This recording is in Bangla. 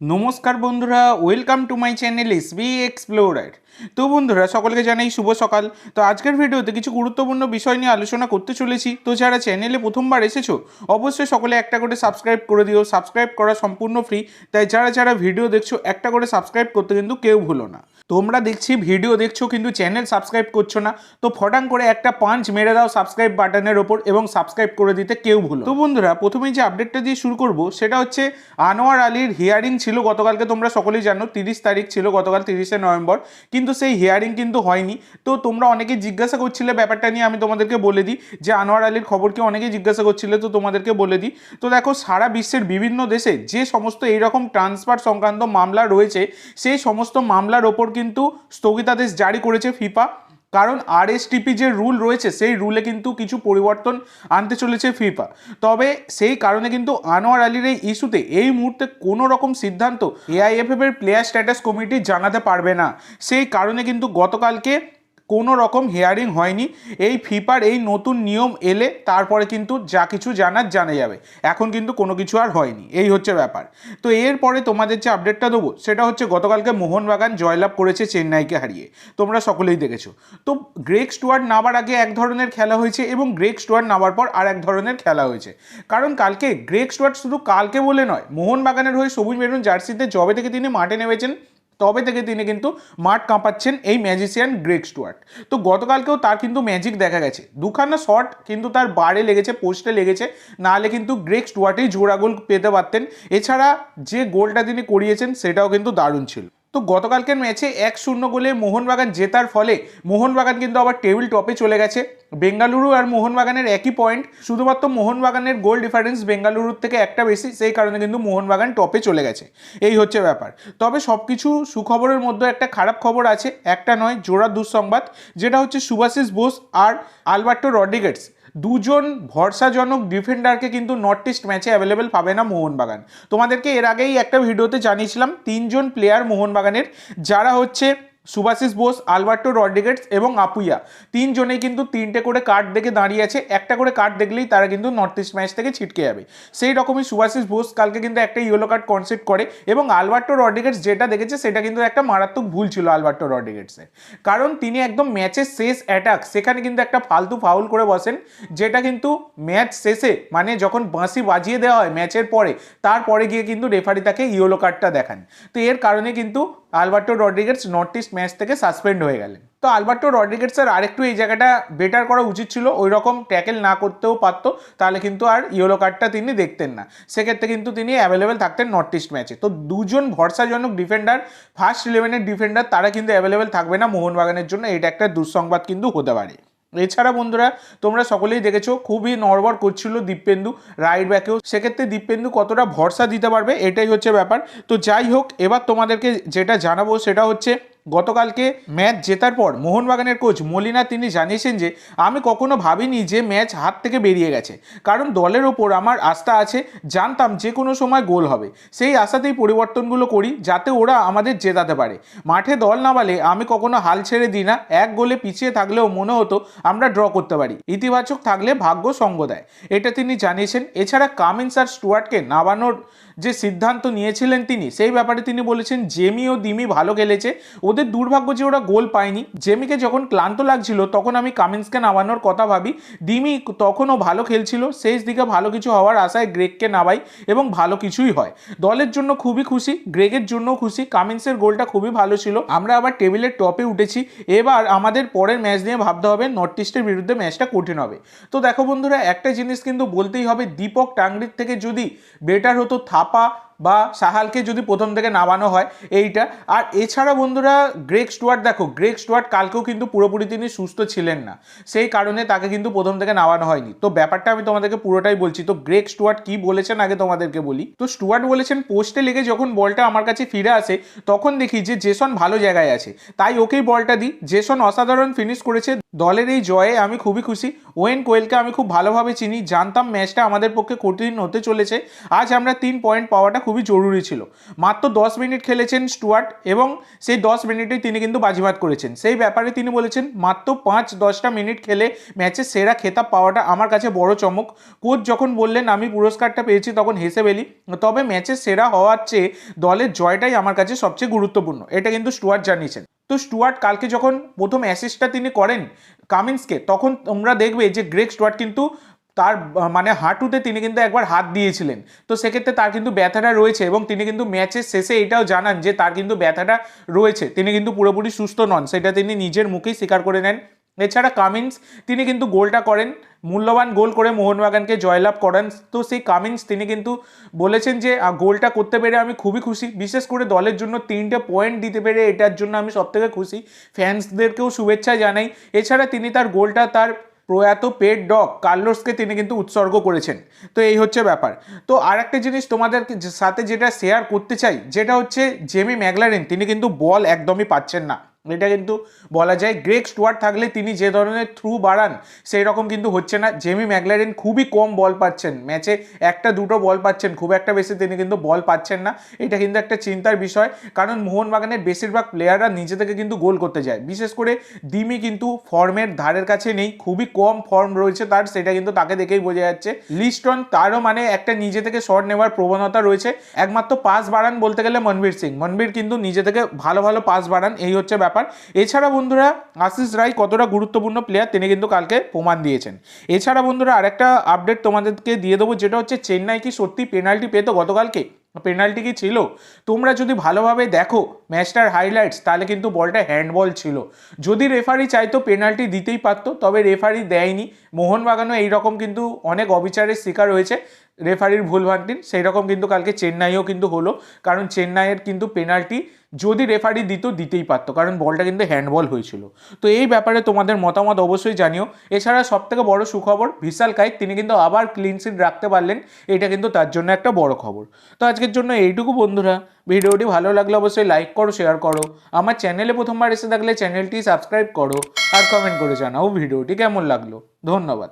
নমস্কার বন্ধুরা welcome to my channel S B explorer তো বন্ধুরা, সকলকে জানাই শুভ সকাল। তো আজকের ভিডিওতে কিছু গুরুত্বপূর্ণ বিষয় নিয়ে আলোচনা করতে চলেছি। তো যারা চ্যানেলে প্রথমবার এসেছ, অবশ্যই সকলে একটা করে সাবস্ক্রাইব করে দিও। সাবস্ক্রাইব করা সম্পূর্ণ ফ্রি তাই যারা যারা ভিডিও দেখছ, একটা করে সাবস্ক্রাইব করতে কিন্তু কেউ ভুলো না। তোমরা দেখছি ভিডিও দেখছ, কিন্তু চ্যানেল সাবস্ক্রাইব করছ না। তো ফটাং করে একটা পাঞ্চ মেরে দাও সাবস্ক্রাইব বাটনের ওপর এবং সাবস্ক্রাইব করে দিতে কেউ ভুলো তো বন্ধুরা, প্রথমেই যে আপডেটটা দিয়ে শুরু করব, সেটা হচ্ছে আনোয়ার আলীর হিয়ারিং ছিল গতকালকে তোমরা সকলেই জানো, তিরিশ তারিখ ছিল গতকাল তিরিশে নভেম্বর, কিন্তু সেই হিয়ারিং কিন্তু হয়নি। তো তোমরা অনেকে জিজ্ঞাসা করছিলে ব্যাপারটা নিয়ে, আমি তোমাদেরকে বলে দিই। যে আনোয়ার আলীর খবর কি অনেকেই জিজ্ঞাসা করছিলে, তো তোমাদেরকে বলে দিই। তো দেখো, সারা বিশ্বের বিভিন্ন দেশে যে সমস্ত এইরকম ট্রান্সফার সংক্রান্ত মামলা রয়েছে, সেই সমস্ত মামলার ওপর কিন্তু স্থগিতাদেশ জারি করেছে ফিফা। কারণ আরএসটিপি যে রুল রয়েছে, সেই রুলে কিন্তু কিছু পরিবর্তন আনতে চলেছে ফিফা তবে সেই কারণে কিন্তু আনোয়ার আলীর এই ইস্যুতে এই মুহূর্তে কোনো রকম সিদ্ধান্ত এআইএফএফ এর প্লেয়ার স্ট্যাটাস কমিটি জানাতে পারবে না। সেই কারণে কিন্তু গতকালকে কোনো রকম হেয়ারিং হয়নি। এই ফিফার এই নতুন নিয়ম এলে তারপরে কিন্তু যা কিছু জানার জানা যাবে। এখন কিন্তু কোনো কিছু আর হয়নি। এই হচ্ছে ব্যাপার। তো এরপরে তোমাদের যে আপডেটটা দেবো, সেটা হচ্ছে গতকালকে মোহনবাগান জয়লাভ করেছে চেন্নাইকে হারিয়ে। তোমরা সকলেই দেখেছ। তো গ্রেক স্টুয়ার্ট নামার আগে এক ধরনের খেলা হয়েছে এবং গ্রেক স্টুয়ার্ট নামার পর আর এক ধরনের খেলা হয়েছে। কারণ কালকে গ্রেক স্টুয়ার্ট শুধু কালকে বলে নয়, মোহনবাগানের হয়ে সবুজ মেরুন জার্সিতে জবে থেকে তিনি মাঠে নেমেছেন তবে থেকে তিনি কিন্তু মাঠ কাঁপাচ্ছেন এই ম্যাজিসিয়ান গ্রেক স্টুয়ার্ট তো গতকালকেও তার কিন্তু ম্যাজিক দেখা গেছে। দুখানা শট কিন্তু তার বারে লেগেছে পোস্টে লেগেছে। নাহলে কিন্তু গ্রেক স্টুয়ার্টেই জোড়া গোল পেতে পারতেন। এছাড়া যে গোলটা তিনি করিয়েছেন, সেটাও কিন্তু দারুণ ছিল। তো গতকালকের ম্যাচে এক শূন্য গোলে মোহনবাগান জেতার ফলে মোহনবাগান কিন্তু আবার টেবিল টপে চলে গেছে। বেঙ্গালুরু আর মোহনবাগানের একই পয়েন্ট শুধুমাত্র মোহনবাগানের গোল ডিফারেন্স বেঙ্গালুরুর থেকে একটা বেশি, সেই কারণে কিন্তু মোহনবাগান টপে চলে গেছে। এই হচ্ছে ব্যাপার। তবে সব কিছু সুখবরের মধ্যে একটা খারাপ খবর আছে, একটা নয়, জোড়া দুঃসংবাদ, যেটা হচ্ছে সুভাশিস বোস আর আলবার্টো রড্রিগেটস দুজন ভরসাজনক ডিফেন্ডারকে কিন্তু নর্থ ইস্ট ম্যাচে অ্যাভেলেবেল পাবে না মোহনবাগান। তোমাদেরকে এর আগেই একটা ভিডিওতে জানিয়েছিলাম, তিনজন প্লেয়ার মোহনবাগানের, যারা হচ্ছে সুভাশিস বোস, আলবার্টো রড্রিগেটস এবং আপুইয়া। তিনজনেই কিন্তু তিনটে করে কার্ড দেখে দাঁড়িয়ে আছে। একটা করে কার্ড দেখলেই তারা কিন্তু নর্থ ইস্ট ম্যাচ থেকে ছিটকে যাবে। সেই রকমই সুভাশিস বোস কালকে কিন্তু একটা ইয়েলো কার্ড কনসেপ্ট করে এবং আলবার্টো রড্রিগেটস যেটা দেখেছে সেটা কিন্তু একটা মারাত্মক ভুল ছিল আলবার্টো রড্রিগেটসের কারণ তিনি একদম ম্যাচের শেষ অ্যাটাক সেখানে কিন্তু একটা ফালতু ফাউল করে বসেন, যেটা কিন্তু ম্যাচ শেষে মানে যখন বাঁশি বাজিয়ে দেওয়া হয় ম্যাচের পরে, তারপরে গিয়ে কিন্তু রেফারি তাকে ইয়েলো কার্ডটা দেখান। তো এর কারণে কিন্তু Alberto Rodriguez north east match থেকে সাসপেন্ড হয়ে গেলেন। তো আলবার্টো রড্রিগেটসের আরেকটু এই জায়গাটা বেটার করা উচিত ছিল ওই রকম ট্যাকেল না করতেও পারতো, তাহলে কিন্তু আর ইয়েলো কার্ডটা তিনি দেখতেন না। সেক্ষেত্রে কিন্তু তিনি অ্যাভেলেবেল থাকতেন নর্থ ইস্ট ম্যাচে। তো দুজন ভরসাজনক ডিফেন্ডার ফার্স্ট ইলেভেনের ডিফেন্ডার তারা কিন্তু অ্যাভেলেবেল থাকবে না মোহনবাগানের জন্য, এটা একটা দুঃসংবাদ কিন্তু হতে পারে। এছাড়া বন্ধুরা, তোমরা সকলেই দেখেছ, খুবই নড়বড় করছিল দীপেন্দু রাইট ব্যাকেও সেক্ষেত্রে দীপেন্দু কতটা ভরসা দিতে পারবে, এটাই হচ্ছে ব্যাপার। তো যাই হোক, এবার তোমাদেরকে যেটা জানাব সেটা হচ্ছে গতকালকে ম্যাচ জেতার পর মোহনবাগানের কোচ মলিনা তিনি জানিয়েছেন যে, আমি কখনো ভাবিনি যে ম্যাচ হাত থেকে বেরিয়ে গেছে। কারণ দলের ওপর আমার আস্থা আছে, জানতাম যে কোনো সময় গোল হবে। সেই আশাতেই পরিবর্তনগুলো করি, যাতে ওরা আমাদের জেতাতে পারে। মাঠে দল নামালে আমি কখনো হাল ছেড়ে দিই না। এক গোলে পিছিয়ে থাকলেও মনে হতো আমরা ড্র করতে পারি। ইতিবাচক থাকলে ভাগ্য সঙ্গ দেয়। এটা তিনি জানিয়েছেন। এছাড়া কামিন্স আর স্টুয়ার্টকে নামানোর যে সিদ্ধান্ত নিয়েছিলেন তিনি, সেই ব্যাপারে তিনি বলেছেন, জেমি ও দিমি ভালো খেলেছে। ওদের দুর্ভাগ্য যে ওরা গোল পায়নি। জেমিকে যখন ক্লান্ত লাগছিল, তখন আমি কামিন্সকে নামানোর কথা ভাবি। ডিমি তখনও ভালো খেলছিল, শেষ দিকে ভালো কিছু হওয়ার আশায় গ্রেগকে নামাই এবং ভালো কিছুই হয়। দলের জন্য খুবই খুশি, গ্রেগের জন্য খুশি, কামিন্সের গোলটা খুবই ভালো ছিল। আমরা আবার টেবিলের টপে উঠেছি। এবার আমাদের পরের ম্যাচ নিয়ে ভাবতে হবে, নর্থ ইস্টের বিরুদ্ধে ম্যাচটা কঠিন হবে। তো দেখো বন্ধুরা, একটা জিনিস কিন্তু বলতেই হবে, দীপক টাংরির থেকে যদি বেটার হতো থাপা বা সাহালকে যদি প্রথম থেকে নামানো হয় এইটা। আর এছাড়া বন্ধুরা গ্রেক স্টুয়ার্ট দেখো গ্রেক স্টুয়ার্ট কালকেও কিন্তু পুরোপুরি তিনি সুস্থ ছিলেন না। সেই কারণে তাকে কিন্তু প্রথম থেকে নামানো হয়নি। তো ব্যাপারটা আমি তোমাদেরকে পুরোটাই বলছি। তো গ্রেক স্টুয়ার্ট কি বলেছেন আগে তোমাদেরকে বলি। তো স্টুয়ার্ট বলেছেন, পোস্টে লেগে যখন বলটা আমার কাছে ফিরে আসে, তখন দেখি যে জেসন ভালো জায়গায় আছে। তাই ওকেই বলটা দিই। জেসন অসাধারণ ফিনিশ করেছে। দলের এই জয়ে আমি খুবই খুশি। ওয়েন কোয়েলকে আমি খুব ভালোভাবে চিনি। জানতাম ম্যাচটা আমাদের পক্ষে কঠিন হতে চলেছে। আজ আমরা তিন পয়েন্ট পাওয়াটা খুবই জরুরি ছিল। মাত্র দশ মিনিট খেলেছেন স্টুয়ার্ট এবং সেই দশ মিনিটেই তিনি কিন্তু বাজিমাত করেছেন। সেই ব্যাপারে তিনি বলেছেন, মাত্র পাঁচ দশটা মিনিট খেলে ম্যাচের সেরা খেতাব পাওয়াটা আমার কাছে বড় চমক। কোচ যখন বললেন, আমি পুরস্কারটা পেয়েছি তখন হেসে বেলি তবে ম্যাচের সেরা হওয়ার চেয়ে দলের জয়টাই আমার কাছে সবচেয়ে গুরুত্বপূর্ণ। এটা কিন্তু স্টুয়ার্ট জানিয়েছেন। তো স্টুয়ার্ট কালকে যখন প্রথম অ্যাসিস্টটা তিনি করেন কামিন্সকে, তখন তোমরা দেখবে যে গ্রেক স্টুয়ার্ট কিন্তু তার মানে হাঁটুতে তিনি কিন্তু একবার হাত দিয়েছিলেন। তো সেক্ষেত্রে তার কিন্তু ব্যথাটা রয়েছে এবং তিনি কিন্তু ম্যাচের শেষে এটাও জানান যে তার কিন্তু ব্যথাটা রয়েছে। তিনি কিন্তু পুরোপুরি সুস্থ নন, সেটা তিনি নিজের মুখেই স্বীকার করে নেন। এছাড়া কামিন্স, তিনি কিন্তু গোলটা করেন, মূল্যবান গোল করে মোহনবাগানকে জয়লাভ করান। তো সেই কামিন্স, তিনি কিন্তু বলেছেন যে গোলটা করতে পেরে আমি খুবই খুশি। বিশেষ করে দলের জন্য তিনটে পয়েন্ট দিতে পেরে এটার জন্য আমি সবথেকে খুশি। ফ্যান্সদেরকেও শুভেচ্ছা জানাই। এছাড়া তিনি তার গোলটা তার প্রয়াত পেট ডগ কার্লোসকে তিনি কিন্তু উৎসর্গ করেছেন। তো এই হচ্ছে ব্যাপার। তো আর একটা জিনিস তোমাদের সাথে যেটা শেয়ার করতে চাই, যেটা হচ্ছে জেমি ম্যাগলারেন তিনি কিন্তু বল একদমই পাচ্ছেন না। এটা কিন্তু বলা যায় গ্রেক স্টুয়ার্ট থাকলে তিনি যে ধরনের থ্রু বাড়ান সেই রকম কিন্তু হচ্ছে না। জেমি ম্যাগলারেন খুবই কম বল পাচ্ছেন। ম্যাচে একটা দুটো বল পাচ্ছেন, খুব একটা বেশি তিনি কিন্তু বল পাচ্ছেন না। এটা কিন্তু একটা চিন্তার বিষয়, কারণ মোহনবাগানের বেশিরভাগ প্লেয়াররা নিজে থেকে কিন্তু গোল করতে যায়। বিশেষ করে দিমি কিন্তু ফর্মের ধারের কাছে নেই, খুবই কম ফর্ম রয়েছে তার, সেটা কিন্তু তাকে দেখেই বোঝা যাচ্ছে। লিস্টন তারও মানে একটা নিজে থেকে শট নেওয়ার প্রবণতা রয়েছে। একমাত্র পাস বাড়ান বলতে গেলে মনবীর সিং। মনবীর কিন্তু নিজে থেকে ভালো ভালো পাস বাড়ান, এই হচ্ছে ব্যাপার। এছাড়া বন্ধুরা, আশিস রায় কতটা গুরুত্বপূর্ণ প্লেয়ার তিনি কিন্তু কালকে প্রমাণ দিয়েছেন। এছাড়া বন্ধুরা, আরেকটা আপডেট তোমাদেরকে দিয়ে দেবো, যেটা হচ্ছে চেন্নাই কি সত্যি পেনাল্টি পেতো গতকালকে? পেনাল্টি কি ছিল? তোমরা যদি ভালোভাবে দেখো ম্যাচটার হাইলাইটস তাহলে কিন্তু বলটা হ্যান্ডবল ছিল। যদি রেফারি চাইতো পেনাল্টি দিতেই পারতো, তবে রেফারি দেয়নি। মোহনবাগানও এইরকম কিন্তু অনেক অবিচারের শিকার হয়েছে। রেফারির ভুলভ্রান্তির সেই রকম কিন্তু কালকে চেন্নাইও কিন্তু হলো। কারণ চেন্নাইয়ের কিন্তু পেনাল্টি যদি রেফারি দিত, দিতেই পারতো। কারণ বলটা কিন্তু হ্যান্ডবল হয়েছিল। তো এই ব্যাপারে তোমাদের মতামত অবশ্যই জানিও। এছাড়া সব থেকে বড় সুখবর ভিশাল কাইক তিনি কিন্তু আবার ক্লিন সিট রাখতে পারলেন। এটা কিন্তু তার জন্য একটা বড় খবর। তো আজকের জন্য এইটুকু বন্ধুরা। ভিডিওটি ভালো লাগলে অবশ্যই লাইক করো শেয়ার করো। আমার চ্যানেলে প্রথমবার এসে থাকলে চ্যানেলটি সাবস্ক্রাইব করো। আর কমেন্ট করে জানাও ভিডিওটি কেমন লাগল। ধন্যবাদ।